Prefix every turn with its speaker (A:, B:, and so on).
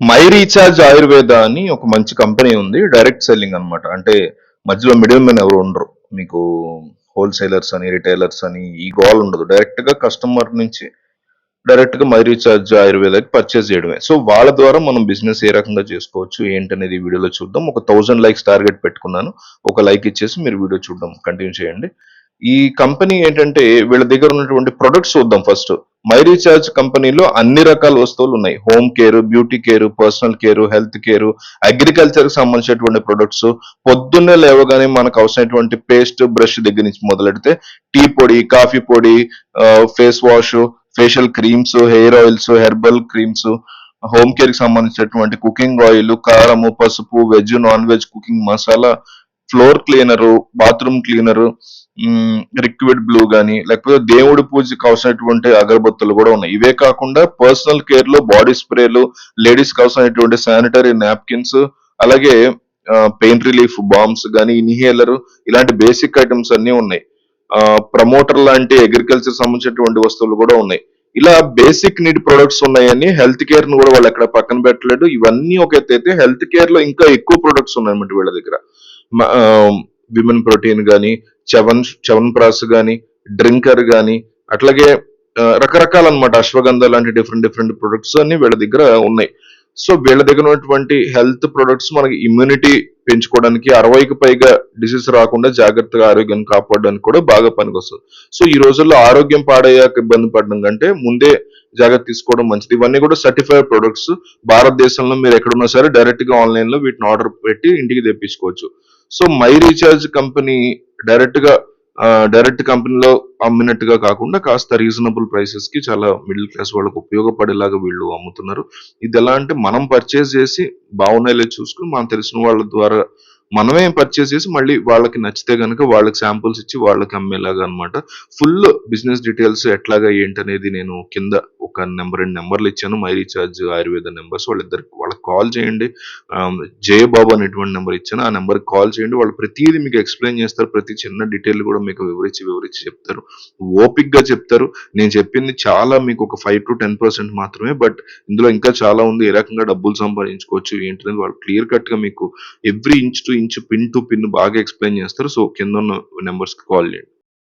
A: My recharge Ayurveda అని ఒక మంచి కంపెనీ ఉంది డైరెక్ట్ సెల్లింగ్ అన్నమాట. అంటే మధ్యలో మిడిల్ మెన్ ఎవరు ఉండరు. మీకు హోల్సేలర్స్ అని రిటైలర్స్ అని ఈ గోల్ ఉండదు. డైరెక్ట్గా కస్టమర్ నుంచి డైరెక్ట్గా మై రీఛార్జ్ ఆయుర్వేదకి పర్చేస్ చేయడమే. సో వాళ్ళ ద్వారా మనం బిజినెస్ ఏ రకంగా చేసుకోవచ్చు ఏంటనేది వీడియోలో చూద్దాం. ఒక థౌజండ్ లైక్స్ టార్గెట్ పెట్టుకున్నాను. ఒక లైక్ ఇచ్చేసి మీరు వీడియో చూడడం కంటిన్యూ చేయండి. ఈ కంపెనీ ఏంటంటే వీళ్ళ దగ్గర ఉన్నటువంటి ప్రొడక్ట్స్ చూద్దాం ఫస్ట్. మై రీఛార్జ్ కంపెనీలో అన్ని రకాల వస్తువులు ఉన్నాయి. Home care beauty care personal care health care అగ్రికల్చర్కి సంబంధించినటువంటి ప్రొడక్ట్స్ పొద్దున్నే లేవగానే మనకు అవసరమైనటువంటి పేస్ట్ బ్రష్ దగ్గర నుంచి మొదలెడితే టీ పొడి కాఫీ పొడి face wash facial creams hair oils herbal creams home కేర్కి సంబంధించినటువంటి కుకింగ్ ఆయిల్ కారము పసుపు veg non veg cooking masala floor cleaner bathroom cleaner liquid blue కానీ లేకపోతే దేవుడి పూజకి అవసరమైనటువంటి అగరబత్తులు కూడా ఉన్నాయి. ఇవే కాకుండా పర్సనల్ కేర్లో బాడీ స్ప్రేలు లేడీస్కి అవసరమైనటువంటి శానిటరీ నాప్కిన్స్ అలాగే పెయిన్ రిలీఫ్ బాంబ్స్ కానీ ఇన్హేలర్ ఇలాంటి బేసిక్ ఐటమ్స్ అన్ని ఉన్నాయి. ప్రమోటర్ లాంటి అగ్రికల్చర్ సంబంధించినటువంటి వస్తువులు కూడా ఉన్నాయి. ఇలా బేసిక్ నీడ్ ప్రొడక్ట్స్ ఉన్నాయని హెల్త్ కేర్ను కూడా వాళ్ళు ఎక్కడ పక్కన పెట్టలేదు. ఇవన్నీ ఒక ఎత్తు అయితే హెల్త్ కేర్లో ఇంకా ఎక్కువ ప్రొడక్ట్స్ ఉన్నాయన్నమాట వీళ్ళ దగ్గర. విమెన్ ప్రోటీన్ కానీ చవన్ చవన్ ప్రాస్ కానీ డ్రింకర్ కానీ అట్లాగే రకరకాల అన్నమాట అశ్వగంధ లాంటి డిఫరెంట్ డిఫరెంట్ ప్రొడక్ట్స్ అన్ని వీళ్ళ దగ్గర ఉన్నాయి. సో వీళ్ళ దగ్గర ఉన్నటువంటి హెల్త్ ప్రొడక్ట్స్ మనకి ఇమ్యూనిటీ పెంచుకోవడానికి అరవైకి పైగా డిసీజ్ రాకుండా జాగ్రత్తగా ఆరోగ్యాన్ని కాపాడడానికి కూడా బాగా పనికొస్తుంది. సో ఈ రోజుల్లో ఆరోగ్యం పాడయ్యాక ఇబ్బంది పడడం కంటే ముందే జాగ్రత్త తీసుకోవడం మంచిది. ఇవన్నీ కూడా సర్టిఫైడ్ ప్రొడక్ట్స్ భారతదేశంలో మీరు ఎక్కడున్నా సరే డైరెక్ట్గా ఆన్లైన్లో వీటిని ఆర్డర్ పెట్టి ఇంటికి తెప్పించుకోవచ్చు. సో మై రీఛార్జ్ కంపెనీ డైరెక్ట్గా డైరెక్ట్ కంపెనీలో అమ్మినట్టుగా కాకుండా కాస్త రీజనబుల్ ప్రైసెస్కి చాలా మిడిల్ క్లాస్ వాళ్ళకి ఉపయోగపడేలాగా వీళ్ళు అమ్ముతున్నారు. ఇది ఎలా అంటే మనం పర్చేస్ చేసి బాగున్నాయి చూసుకుని మనం తెలిసిన వాళ్ళ ద్వారా మనమే పర్చేస్ చేసి మళ్ళీ వాళ్ళకి నచ్చితే కనుక వాళ్ళకి శాంపుల్స్ ఇచ్చి వాళ్ళకి అమ్మేలాగా అన్నమాట. ఫుల్ బిజినెస్ డీటెయిల్స్ ఎట్లాగా ఏంటనేది నేను కింద ఒక నెంబర్ రెండు నెంబర్లు ఇచ్చాను. మై రీఛార్జ్ ఆయుర్వేద నెంబర్స్ వాళ్ళిద్దరికి వాళ్ళకి కాల్ చేయండి. జయబాబు అనేటువంటి నెంబర్ ఇచ్చాను. ఆ నెంబర్కి కాల్ చేయండి. వాళ్ళు ప్రతిదీ మీకు ఎక్స్ప్లెయిన్ చేస్తారు. ప్రతి చిన్న డీటెయిల్ కూడా మీకు వివరించి వివరించి చెప్తారు. ఓపిక్గా చెప్తారు. నేను చెప్పింది చాలా మీకు ఒక ఫైవ్ టు టెన్ పర్సెంట్ మాత్రమే. బట్ ఇందులో ఇంకా చాలా ఉంది. ఏ రకంగా డబ్బులు సంపాదించుకోవచ్చు ఏంటనేది వాళ్ళు క్లియర్ కట్గా మీకు every inch to inch pin to pin బాగా ఎక్స్ప్లెయిన్ చేస్తారు. సో కింద ఉన్న నెంబర్స్కి కాల్ చేయండి.